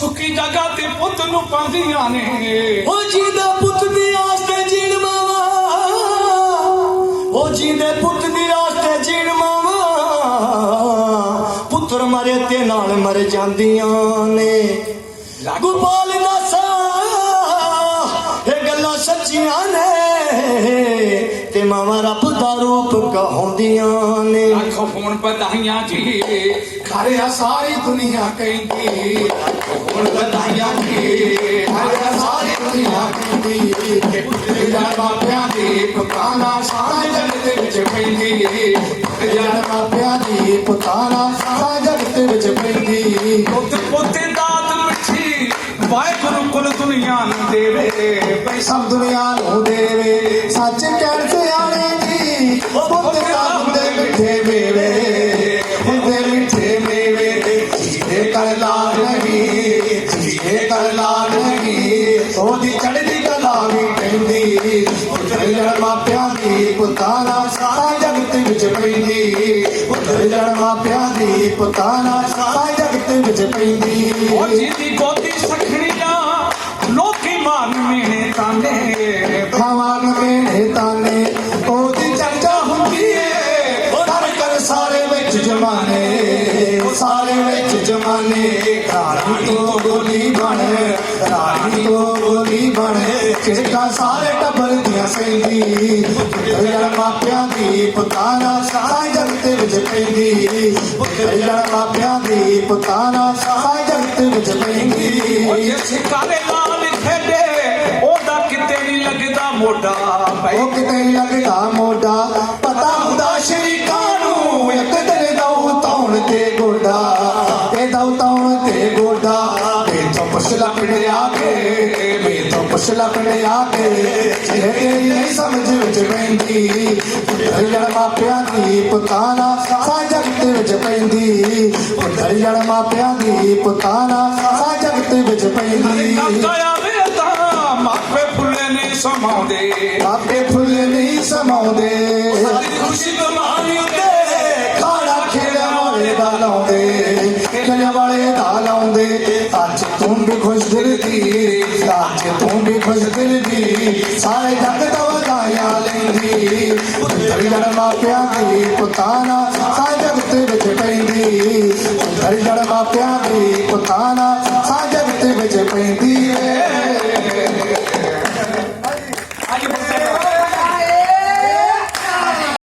ਸੁੱਕੀ ਜਗ੍ਹਾ ਤੇ ਪੁੱਤ ਨੂੰ ਪਾਉਂਦੀਆਂ ਨੇ। ਉਹ ਜਿਹਦੇ ਪੁੱਤ ਦੀ ਆਸ ਤੇ ਜੀਣ ਮਾਵਾ। ਉਹ ਜਿਹਦੇ ਪੁੱਤ ਦੀ ਆਸ ਤੇ ਜੀਣ ਮਾਵਾ। ਪੁੱਤਰ ਮਰੇ ਤੇ ਨਾਲ ਮਰ ਜਾਂਦੀਆਂ ਨੇ। ਗੋਪਾਲ ਦਾਸਾ ਇਹ ਗੱਲਾਂ ਸੱਚੀਆਂ ਨੇ। ਤੇ ਮਾਵਾ ਰੱਬ ਦਾ ਰੂਪ ਕਹਾਉਂਦੀਆਂ ਨੇ। ਲੱਖ ਫੋਨ ਵਧਾਈਆਂ ਜੀ। ਘਰਿਆ ਸਾਰੀ ਦੁਨੀਆ ਕਹਿੰਦੀ। ਫੋਨ ਵਧਾਈਆਂ ਜੀ। ਘਰਿਆ ਸਾਰੀ ਦੁਨੀਆ ਕਹਿੰਦੀ। ਕਿ ਪੁੱਤਰ ਬਾਪਿਆਂ ਦੀ ਪਕਾਨਾ ਸਾਰੇ ਜਗ ਦੇ ਵਿੱਚ ਪੈਂਦੀ। ਜਨ ਮਾਪਿਆਂ ਦੀ ਪੁਤਾਨਾ ਕੁਲ ਦੁਨੀਆ ਨੂੰ ਦੇਵੇ ਭਈ ਸਭ ਦੁਨੀਆ ਨੂੰ ਦੇਵੇ। ਸੱਚ ਕਹਿਣ ਸਿਆਣੇ ਜੀ ਉਹ ਪੁੱਤ ਦਾ ਹੁੰਦੇ ਮਿੱਠੇ ਮੇਵੇ। ਹੁੰਦੇ ਮਿੱਠੇ ਮੇਵੇ ਜੀਦੇ ਕਰ ਲਾਗ ਨਹੀਂ ਜੀਦੇ ਕਰ ਲਾਗ ਨਹੀਂ ਉਹਦੀ ਚੜ੍ਹਦੀ ਕਲਾ ਵੀ ਕਹਿੰਦੀ ਜੜ ਮਾਪਿਆਂ ਦੀ ਪੁਤਾਨਾ ਸਾਰਾ ਜਗਤ ਵਿੱਚ ਪੈਂਦੀ। ਜੜ ਮਾਪਿਆਂ ਦੀ ਪੁਤਾਨਾ ਸਾਰਾ ਜਗਤ ਵਿੱਚ ਪੈਂਦੀ। ਉਹ ਜਿਹਦੀ ਗੋਦੀ ਮੇਨੇ ਤਾਨੇ ਭਗਵਾਨ ਮੇਰੇ ਤਾਨੇ। ਉਹਦੀ ਚਰਚਾ ਹੁੰਦੀ ਏ ਉਹ ਕਰ ਸਾਰੇ ਵਿੱਚ ਜਮਾਨੇ। ਸਾਰੇ ਵਿੱਚ ਜਮਾਨੇ, ਰਾਣੀ ਤੋਂ ਗੋਲੀ ਬਣ, ਰਾਣੀ ਤੋਂ ਗੋਲੀ ਬਣ। ਕਿਸਕਾ ਸਾਰੇ ਟੱਬਰ ਦੀਆਂ ਸੈਂਦੀ ਜੜ ਮਾਪਿਆਂ ਦੀ ਪੁਤਾਨਾ ਸਾਰਾ ਜਗਤ ਵਿੱਚ ਪੈਂਦੀ। ਜੜ ਮਾਪਿਆਂ ਦੀ ਪੁਤਾਨਾ ਸਾਰਾ ਜਗਤ ਵਿੱਚ ਪੈਂਦੀ। ਸਿਕਾਰੇ ਮੋਢਾ ਭਾਈ ਉਹ ਕਿਤੇ ਲੱਗਦਾ ਮੋਢਾ ਪਤਾ ਹੁੰਦਾ ਸ਼ਰੀਕਾਂ ਨੂੰ ਇੱਕ ਦਿਨ ਦਉ ਤੌਣ ਤੇ ਗੋਡਾ ਤੇ ਦਉ ਤੌਣ ਤੇ ਗੋਡਾ। ਤੇ ਤੋਂ ਪੁੱਛ ਲੱਪੜੇ ਆ ਕੇ ਮੇ ਤੋਂ ਪੁੱਛ ਲੱਪੜੇ ਆ ਕੇ ਜਿਹੜੇ ਨਹੀਂ ਸਮਝ ਵਿੱਚ ਪੈਂਦੀ। ਜੜ ਮਾਪਿਆਂ ਦੀ ਪੁਤਾਨਾ ਸਾ ਜਗਤ ਵਿੱਚ ਪੈਂਦੀ। ਜੜ ਮਾਪਿਆਂ ਦੀ ਪੁਤਾਨਾ ਸਾ ਜਗਤ ਵਿੱਚ ਪੈਂਦੀ। ਕਾਕਾ ਆਵੇ ਤਾਂ ਮਾਪੇ ਨਹੀਂ ਸਮਾਉਂਦੇ। ਆਪੇ ਫੁੱਲ ਨਹੀਂ ਸਮਾਉਂਦੇ। ਸਾਡੀ ਖੁਸ਼ੀ ਕਮਾਈ ਉੱਤੇ ਖਾਣਾ ਖੇੜਾ ਵਾਲੇ ਦਾ ਲਾਉਂਦੇ ਖੇੜਾ ਵਾਲੇ ਦਾ ਲਾਉਂਦੇ। ਅੱਜ ਤੂੰ ਵੀ ਖੁਸ਼ ਦਿਲ ਦੀ ਅੱਜ ਤੂੰ ਵੀ ਖੁਸ਼ ਦਿਲ ਦੀ। ਸਾਰੇ ਜੱਗ ਦਾ ਵਧਾਇਆ ਲੈਂਦੀ। ਤੇਰੀ ਮਾਪਿਆਂ ਦੀ ਪੁਤਾਨਾ ਸਾਰੇ ਜਗਤ ਵਿੱਚ ਪੈਂਦੀ। ਤੇਰੀ ਮਾਪਿਆਂ ਦੀ ਪੁਤਾਨਾ ਸਾਰੇ ਜਗਤ ਵਿੱਚ ਪੈਂਦੀ ਏ।